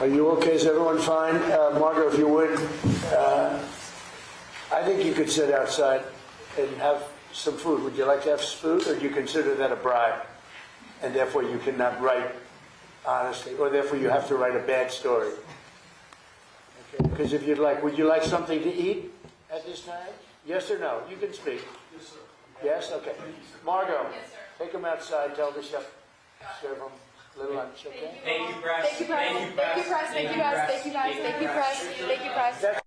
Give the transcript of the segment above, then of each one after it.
Are you okay? Is everyone fine? Uh, Margot, if you would, uh, I think you could sit outside and have some food. Would you like to have food, or do you consider that a bribe? And therefore you cannot write honestly, or therefore you have to write a bad story? Okay, because if you'd like, would you like something to eat at this time? Yes or no? You can speak. Yes, sir. Yes? Okay. Margot? Yes. Take them outside, tell the chef, serve them a little lunch, okay? Thank you, press. Thank you, press. Thank you, press. Thank you, guys. Thank you, guys. Thank you, press. Thank you, press.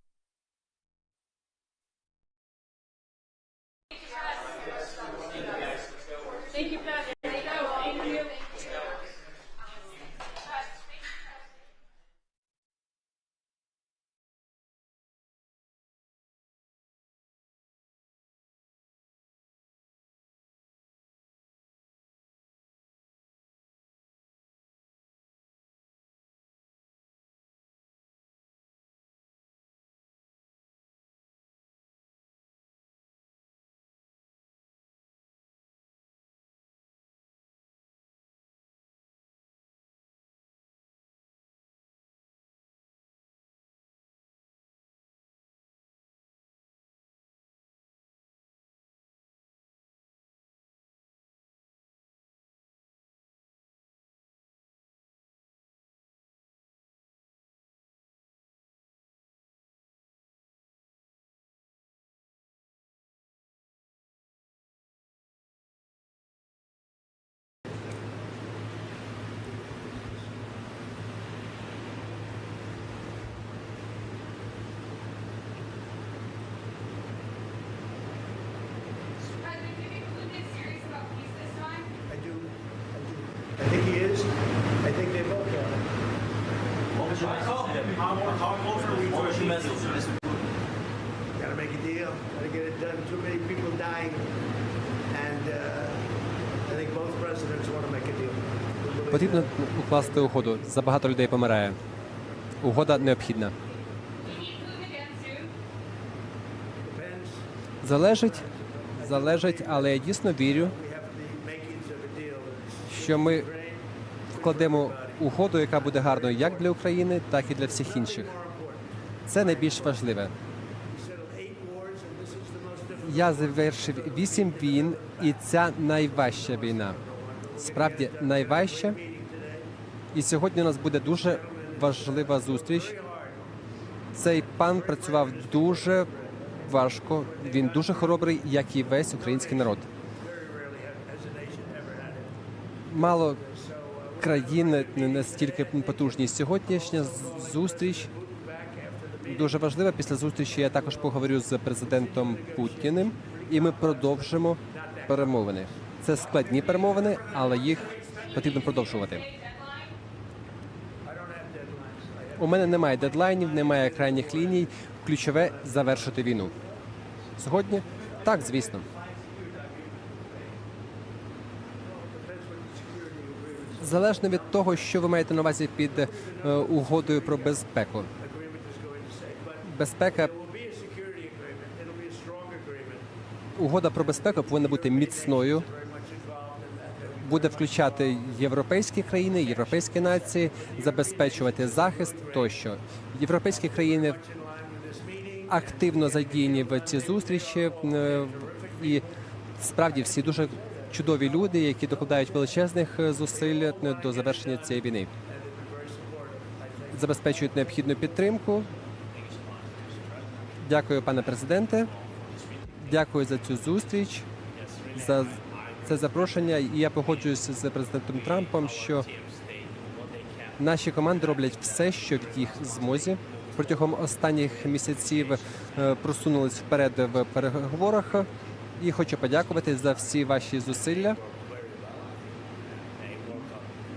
Make a deal. Get it done. Too many people dying. And uh, I think both presidents want to make a deal. Потрібно укласти угоду. Забагато людей помирає. Угода необхідна. You. Залежить, залежить, але я дійсно вірю, що ми вкладемо угоду, яка буде гарною як для України, так і для всіх інших. Це найбільш важливе. Я завершив вісім війн, і ця найважча війна. Справді найважча. І сьогодні у нас буде дуже важлива зустріч. Цей пан працював дуже важко. Він дуже хоробрий, як і весь український народ. Мало країн не настільки потужні. Сьогоднішня зустріч дуже важлива. Після зустрічі я також поговорю з президентом Путіним, і ми продовжимо перемовини. Це складні перемовини, але їх потрібно продовжувати. У мене немає дедлайнів, немає крайніх ліній. Ключове завершити війну. Сьогодні так, звісно. Залежно від того, що ви маєте на увазі під е, угодою про безпеку. Agreement. угода про безпеку повинна бути міцною. Буде включати європейські країни, європейські нації, забезпечувати захист тощо. Європейські країни активно задіяні в ці зустрічі, е, і справді всі дуже чудові люди, які докладають величезних е, зусиль е, до завершення цієї війни. Забезпечують необхідну підтримку. Дякую, пане президенте. Дякую за цю зустріч, за це запрошення. І я погоджуюся з президентом Трампом, що наші команди роблять все, що в їх змозі. Протягом останніх місяців е, просунулись вперед в переговорах. І хочу подякувати за всі ваші зусилля.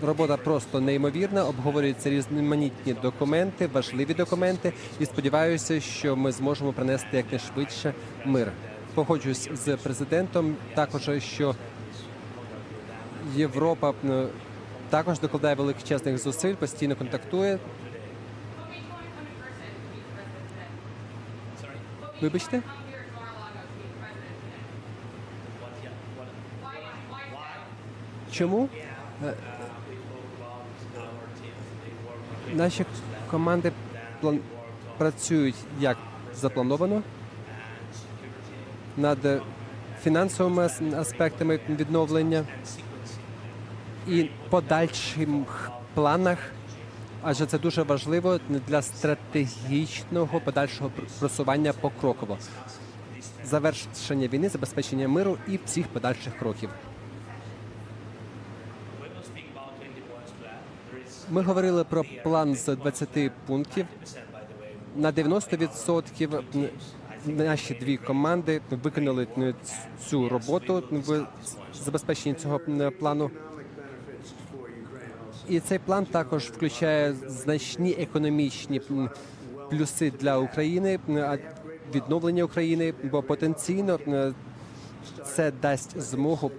Робота просто неймовірна. Обговорюються різноманітні документи, важливі документи, і сподіваюся, що ми зможемо принести якнайшвидше мир. Погоджуюсь з президентом також, що Європа е, також докладає величезних зусиль, постійно контактує. Вибачте, come Наші команди план- працюють як заплановано над фінансовими аспектами відновлення і подальших планах, адже це дуже важливо для стратегічного подальшого пр- просування покроково. Завершення війни, забезпечення миру і всіх подальших кроків. Ми говорили про план з 20 пунктів. На 90% наші дві команди виконали цю роботу в забезпеченні цього плану. І цей план також включає значні економічні плюси для України, відновлення України, бо потенційно це дасть змогу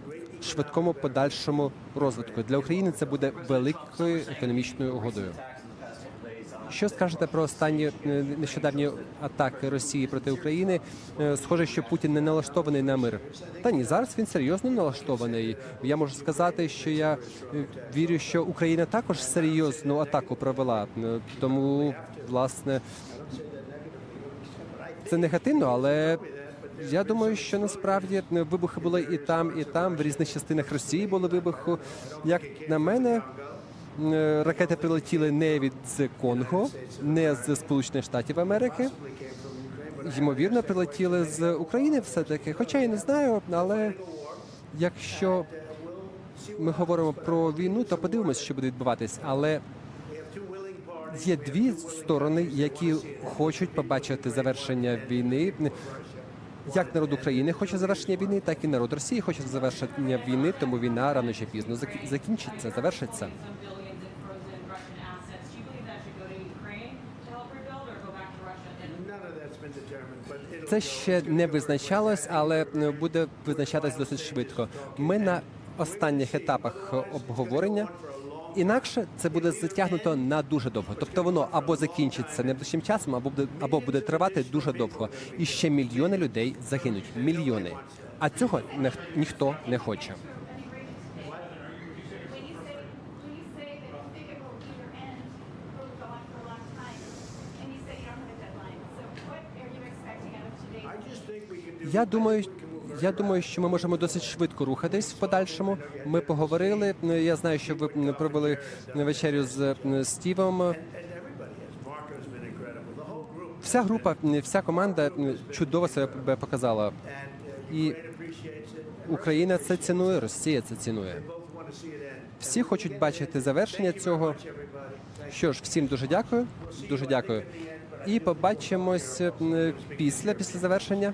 швидкому подальшому розвитку. Для України це буде великою економічною угодою. Що скажете про останні е, нещодавні атаки Росії проти України? Е, Схоже, що Путін не налаштований на мир. Та ні, зараз він серйозно налаштований. Я можу сказати, що я е, вірю, що Україна також серйозну атаку провела. Тому, власне, це негативно, але я думаю, що насправді е, вибухи були і там, і там. В різних частинах Росії були вибухи. Як на мене, е, ракети прилетіли не від Конго, не з Сполучених Штатів Америки. Ймовірно, прилетіли з України все-таки. Хоча я не знаю, але якщо ми говоримо про війну, то подивимося, що буде відбуватись. Але є дві сторони, які хочуть побачити завершення війни. Як народ України хоче завершення війни, так і народ Росії хоче завершення війни, тому війна рано чи пізно зак- закінчиться, завершиться. Це ще не визначалось, але е, буде визначатись досить швидко. Ми на останніх етапах обговорення. Інакше це буде затягнуто на дуже довго. Тобто воно або закінчиться найближчим часом, або буде або буде тривати дуже довго. І ще мільйони людей загинуть. Мільйони. А цього не, ніхто не хоче. Я думаю, я думаю, що ми можемо досить швидко рухатись в подальшому. Ми поговорили. Я знаю, що ви провели вечерю з Стівом. Whole group. Вся група, вся команда чудово себе показала. І. Україна це цінує, Росія це цінує. Всі хочуть бачити завершення цього. Що ж, всім дуже дякую. Дуже дякую. І побачимось після після завершення.